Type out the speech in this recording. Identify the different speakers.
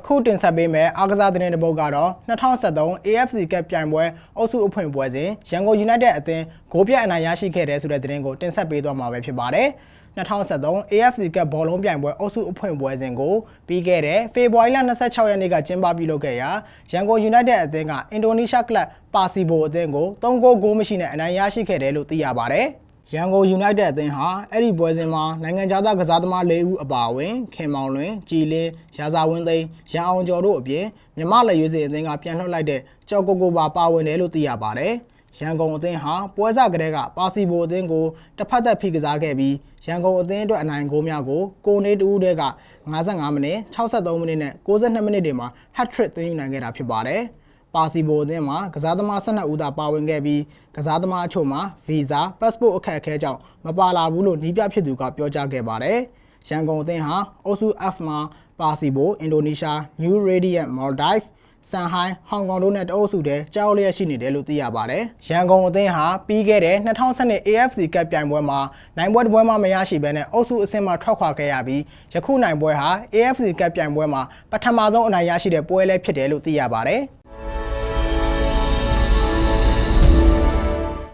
Speaker 1: အခုတင်ဆက်ပေးမယ့်အားကစားသတင်းတစ်ပုဒ်ကတော့2013 AFC ကပ်ပြိုင်ပွဲအုပ်စုအဖွင့်ပွဲစဉ်ရန်ကုန် United အသင်းဂိုးပြတ်အနိုင်ရရှိခဲ့တဲ့ဆိုတဲ့သတင်းကိုတင်ဆက်ပေးသွားမှာပဲဖြစ်ပါတယ်2013 AFC ကပ်ဘောလုံးပြိုင်ပွဲအုပ်စုအဖွင့်ပွဲစဉ်ကိုပြီးခဲ့တဲ့ဖေဖော်ဝါရီလ26ရက်နေ့ကကျင်းပပြုလုပ်ခဲ့ရာရန်ကုန် United အသင်းကအင်ဒိုနီးရှားကလပ်ပါစီဘိုအသင်းကို3ဂိုးဂိုးမရှိနဲ့အနိုင်ရရှိခဲ့တယ်လို့သိရပါတယ် ရန်ကုန် United အသင်းဟာအဲ့ဒီပွဲစဉ်မှာနိုင်ငံခြားသားကစားသမား၄ဦးအပါအဝင်ခင်မောင်လွင်၊ကြည်လင်း၊ရာဇာဝင်းသိန်း၊ရန်အောင်ကျော်တို့အပြင်မြမလက်ရွေးစင်အသင်းကပြန်လှုပ်လိုက်တဲ့ကျော်ကိုကိုပါပါဝင်တယ်လို့သိရပါတယ်။ရန်ကုန်အသင်းဟာပွဲစားကလေးကပါစီဘိုအသင်းကိုတစ်ဖက်သက်ဖိကစားခဲ့ပြီးရန်ကုန်အသင်းအတွက်အနိုင်ဂိုးများကိုကိုနေတူးတဲက55မိနစ်63မိနစ်နဲ့62မိနစ်တွေမှာ hat-trick သွင်းယူနိုင်ခဲ့တာဖြစ်ပါတယ်။ ပါစီဘိုအသင်းမှာကစားသမား12ဦးသာပါဝင်ခဲ့ပြီးကစားသမားအချို့မှာဗီဇာ passport အခက်အခဲကြောင့်မပါလာဘူးလို့နီးပြဖြစ်သူကပြောကြားခဲ့ပါတယ်။ရန်ကုန်အသင်းဟာအုပ်စု F မှာပါစီဘိုအင်ဒိုနီးရှား New Radiant Maldives ဆန်ဟိုင်းဟောင်ကောင်တို့နဲ့တအုပ်စုတည်းကြောက်လျက်ရှိနေတယ်လို့သိရပါတယ်။ရန်ကုန်အသင်းဟာပြီးခဲ့တဲ့2012 AFC ကပ်ပြိုင်ပွဲမှာနိုင်ပွဲတစ်ပွဲမှမရရှိဘဲနဲ့အုပ်စုအဆင့်မှာထွက်ခွာခဲ့ရပြီးယခုနိုင်ပွဲဟာ AFC ကပ်ပြိုင်ပွဲမှာပထမဆုံးအနိုင်ရရှိတဲ့ပွဲလည်းဖြစ်တယ်လို့သိရပါတယ်။